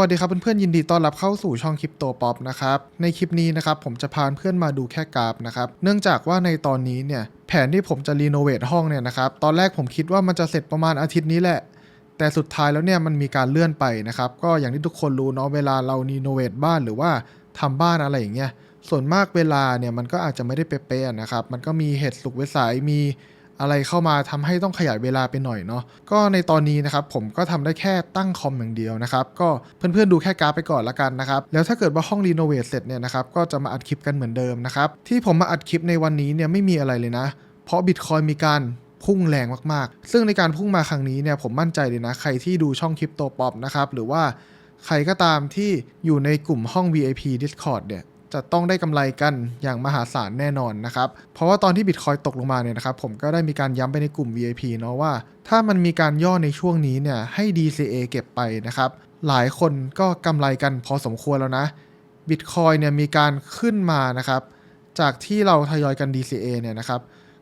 วัสดีครับเพื่อนๆยินดีต้อนรับเข้าสู่ช่องคริปโตป๊อปนะครับในคลิปนี้นะครับผมจะพาเพื่อนมาดูแค่กราฟนะครับเนื่องจากว่าในตอนนี้เนี่ยแผนที่ผมจะรีโนเวทห้องเนี่ยนะครับตอนแรกผมคิดว่ามันจะเสร็จประมาณอาทิตย์นี้แหละ แต่สุดท้ายแล้วเนี่ยมันมีการเลื่อนไปนะครับก็อย่างที่ทุกคนรู้เนาะเวลาเรารีโนเวทบ้านหรือว่าทำบ้านอะไรอย่างเงี้ยส่วนมากเวลาเนี่ยมันก็อาจจะไม่ได้เป๊ะๆนะครับมันก็มีเหตุสุกเวสายมี อะไรเข้ามาทำให้ต้องขยายเวลาไปหน่อยเนาะก็ในตอนนี้นะครับผมก็ทำได้แค่ตั้งคอมอย่างเดียวนะครับก็เพื่อนๆดูแค่กราฟไปก่อนละกันนะครับแล้วถ้าเกิดว่าห้องรีโนเวทเสร็จเนี่ยนะครับก็จะมาอัดคลิปกันเหมือนเดิมนะครับที่ผมมาอัดคลิปในวันนี้เนี่ยไม่มีอะไรเลยนะ เพราะบิตคอยมีการพุ่งแรงมากๆ ซึ่งในการพุ่งมาครั้งนี้เนี่ยผมมั่นใจเลยนะ ใครที่ดูช่องคลิปโตป๊อปนะครับหรือว่าใครก็ตามที่อยู่ในกลุ่มห้อง VIP Discord เนี่ย จะต้องได้กำไรกันอย่างมหาศาลแน่นอนนะครับ เพราะว่าตอนที่บิตคอยตกลงมาเนี่ยนะครับผมก็ได้มีการย้ำไปในกลุ่ม VIP เนาะว่า ถ้ามันมีการย่อในช่วงนี้เนี่ยให้ DCA เก็บไปนะครับ หลายคนก็กำไรกันพอสมควรแล้วนะบิตคอยเนี่ยมีการขึ้นมานะครับ จากที่เราทยอยกัน DCA เนี่ยนะครับ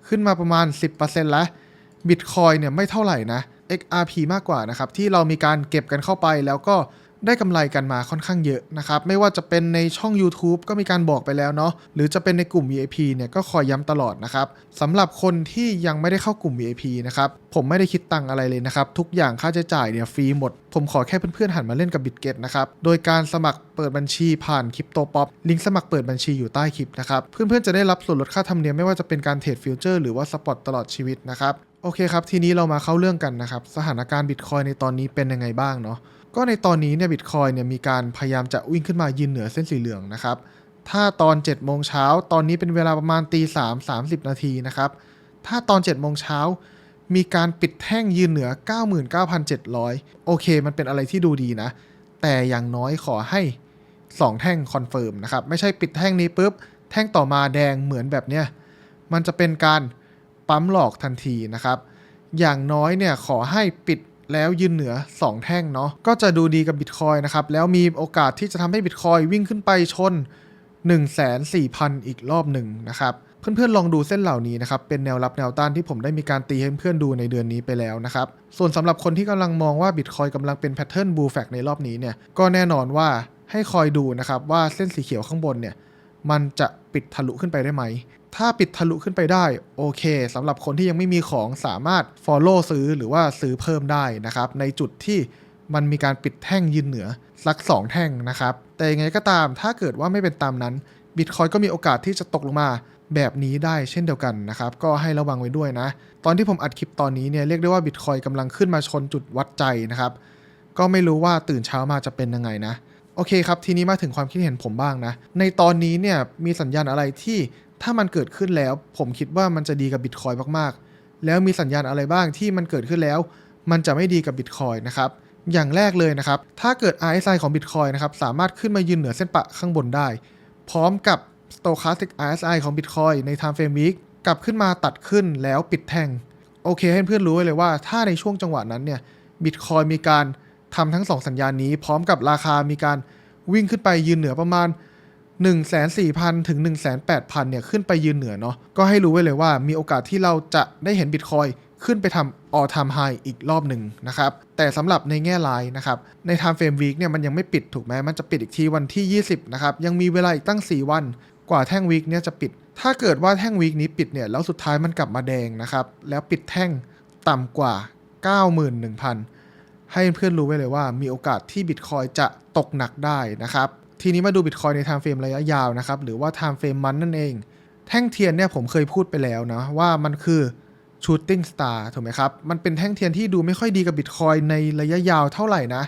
ขึ้นมาประมาณ 10%แล้วบิตคอยเนี่ยไม่เท่าไหร่นะ XRP มากกว่านะครับ ที่เรามีการเก็บกันเข้าไปแล้วก็ ได้กำไรกันมาค่อนข้างเยอะนะครับ ไม่ว่าจะเป็นในช่อง YouTube ก็มีการบอกไปแล้วเนาะหรือจะเป็นในกลุ่ม VIP เนี่ยก็คอยย้ำตลอดนะครับสำหรับคนที่ยังไม่ได้เข้ากลุ่ม VIP นะครับผมไม่ได้คิดตังอะไรเลยนะครับ ทุกอย่างค่าใช้จ่ายเนี่ยฟรีหมด ผมขอแค่เพื่อนๆหันมาเล่นกับ BitGet นะครับโดยการสมัครเปิดบัญชีผ่านคริปโตป๊อปลิงก์สมัครเปิดบัญชีอยู่ใต้คลิปนะครับเพื่อนๆจะได้รับส่วนลดค่าธรรมเนียมไม่ว่าจะเป็นการเทรดฟิวเจอร์หรือว่าสปอตตลอดชีวิตนะครับโอเคครับทีนี้เรามาเข้าเรื่องกันนะครับสถานการณ์บิตคอยในตอนนี้เป็นยังไงบ้างเนาะ ก็ในตอนนี้เนี่ยบิตคอยเนี่ยมีการพยายามจะวิ่งขึ้นมายืนเหนือเส้นสีเหลืองนะครับ ถ้าตอน7โมงเช้าตอนนี้เป็นเวลาประมาณตีสามสามสิบนาทีนะครับ ถ้าตอน7โมงเช้ามีการปิดแท่งยืนเหนือ 99,700 โอเค มันเป็นอะไรที่ดูดีนะ แต่อย่างน้อยขอให้ 2 แท่งคอนเฟิร์มนะครับ ไม่ใช่ปิดแท่งนี้ปุ๊บ แท่งต่อมาแดงเหมือนแบบเนี้ย มันจะเป็นการปั๊มหลอกทันทีนะครับ อย่างน้อยเนี่ยขอให้ปิด แล้วยืนเหนือ 2 แท่งเนาะก็จะดูดีกับบิตคอยนะครับ แล้วมีโอกาสที่จะทำให้บิตคอยวิ่งขึ้นไปชน 1 4 0 0 0 อีกรอบหนึ่งนะครับเพื่อนๆลองดูเส้นเหล่านี้นะครับ เป็นแนวรับแนวต้านที่ผมได้มีการตีให้เพื่อนๆดูในเดือนนี้ไปแล้วนะครับ ส่วนสำหรับคนที่กำลังมองว่าบิตคอยกำลังเป็นแพทเทิร์นบูแฟกในรอบนี้เนี่ย ก็แน่นอนว่าให้คอยดูนะครับว่าเส้นสีเขียวข้างบนเนี่ย มันจะปิดทะลุขึ้นไปได้ไหม ถ้าปิดทะลุขึ้นไปได้ โอเคสำหรับคนที่ยังไม่มีของสามารถ Follow ซื้อหรือว่าซื้อเพิ่มได้นะครับ ในจุดที่มันมีการปิดแท่งยืนเหนือสัก 2 แท่งนะครับ แต่ยังไงก็ตามถ้าเกิดว่าไม่เป็นตามนั้นบิตคอยก็มีโอกาสที่จะตกลงมาแบบนี้ได้เช่นเดียวกันนะครับ ก็ให้ระวังไว้ด้วยนะ ตอนที่ผมอัดคลิปตอนนี้เนี่ยเรียกได้ว่าบิตคอยกำลังขึ้นมาชนจุดวัดใจนะครับ ก็ไม่รู้ว่าตื่นเช้ามาจะเป็นยังไงนะ โอเคครับ ทีนี้มาถึงความคิดเห็นผมบ้างนะ ในตอนนี้เนี่ยมีสัญญาณอะไรที่ถ้ามันเกิดขึ้นแล้ว ผมคิดว่ามันจะดีกับบิตคอยมากๆ แล้วมีสัญญาณอะไรบ้างที่มันเกิดขึ้นแล้ว มันจะไม่ดีกับบิตคอยนะครับอย่างแรกเลยนะครับ ถ้าเกิด RSI ของ Bitcoin นะครับ สามารถขึ้นมายืนเหนือเส้นปะข้างบนได้ พร้อมกับ Stochastic RSI ของ Bitcoin ใน Time Frame Week กลับขึ้นมาตัดขึ้นแล้วปิดแท่ง โอเคให้เพื่อนรู้ไว้เลยว่าถ้าในช่วงจังหวะนั้นเนี่ยบิตคอยมีการ ทำทั้ง 2 สัญญาณนี้พร้อมกับราคามีการวิ่งขึ้นไปยืนเหนือประมาณ 1 4 0 0 0 ถึง 1 8 0 0 0 เนี่ยขึ้นไปยืนเหนือเนาะก็ให้รู้ไว้เลยว่ามีโอกาสที่เราจะได้เห็นบิตคอยขึ้นไปทำ all time high อีกรอบหนึ่งนะครับ แต่สำหรับในแง่รายนะครับ ใน time frame week เนี่ยมันยังไม่ปิดถูกไหมมันจะปิดอีกทีวันที่ 20 นะครับ ยังมีเวลาอีกตั้ง 4 วัน กว่าแท่งวีคเนี่ยจะปิด ถ้าเกิดว่าแท่งวีคนี้ปิดเนี่ย แล้วสุดท้ายมันกลับมาแดงนะครับ แล้วปิดแท่งต่ำกว่า 91,000 ให้เพื่อนรู้ไว้เลยว่ามีโอกาสที่บิตคอยจะตกหนักได้นะครับ ทีนี้มาดูบิตคอยใน time frame ระยะยาวนะครับ หรือว่า time frame มันนั่นเอง แท่งเทียนเนี่ยผมเคยพูดไปแล้วนะว่ามันคือ Shooting Star ถูกไหมครับ มันเป็นแท่งเทียนที่ดูไม่ค่อยดีกับบิตคอยในระยะยาวเท่าไหร่นะ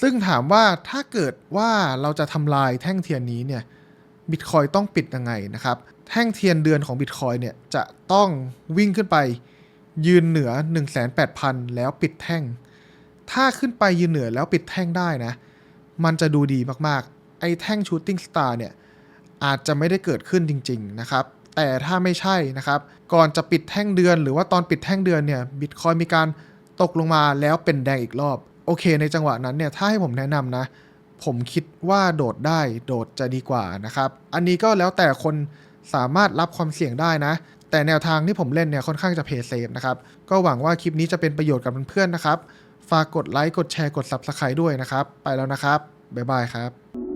ซึ่งถามว่าถ้าเกิดว่าเราจะทำลายแท่งเทียนนี้เนี่ยบิตคอยต้องปิดยังไงนะครับ แท่งเทียนเดือนของบิตคอยเนี่ยจะต้องวิ่งขึ้นไป ยืนเหนือ 1,800,000แล้วปิดแท่ง ถ้าขึ้นไปยืนเหนือแล้วปิดแท่งได้นะ มันจะดูดีมากๆ ไอ้แท่ง Shooting Star เนี่ยอาจจะไม่ได้เกิดขึ้นจริง ๆ นะครับ แต่ถ้าไม่ใช่นะครับ ก่อนจะปิดแท่งเดือน หรือว่าตอนปิดแท่งเดือนเนี่ยบิตคอยมีการตกลงมาแล้วเป็นแดงอีกรอบ โอเค ในจังหวะนั้นเนี่ยถ้าให้ผมแนะนำนะ ผมคิดว่าโดดได้โดดจะดีกว่านะครับ อันนี้ก็แล้วแต่คนสามารถรับความเสี่ยงได้นะ แต่แนวทางที่ผมเล่นเนี่ยค่อนข้างจะเพย์เซฟนะครับ ก็หวังว่าคลิปนี้จะเป็นประโยชน์กับเพื่อนๆนะครับ ฝากกดไลค์กดแชร์กด Subscribe ด้วยนะครับ ไปแล้วนะครับ บ๊ายบายครับ